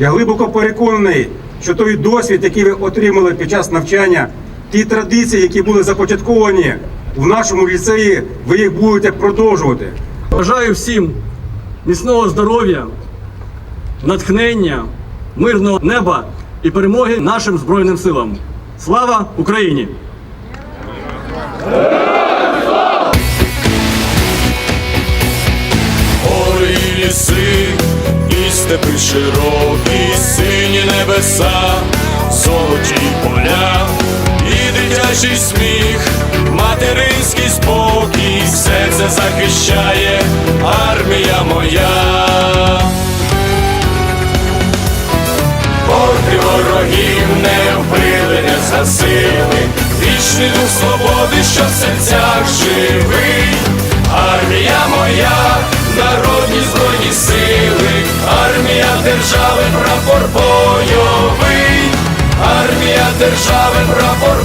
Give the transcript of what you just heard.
Я глибоко переконаний, що той досвід, який ви отримали під час навчання, ті традиції, які були започатковані в нашому ліцеї, ви їх будете продовжувати. Бажаю всім міцного здоров'я, натхнення, мирного неба і перемоги нашим Збройним силам. Слава Україні! Степи широкі, сині небеса, золоті поля, і дитячий сміх, материнський спокій, все це захищає армія моя. Орди ворогів не вбили, не згасили, вічний дух свободи, що в серцях живий. Держави, прапор бойовий, армія держави, прапор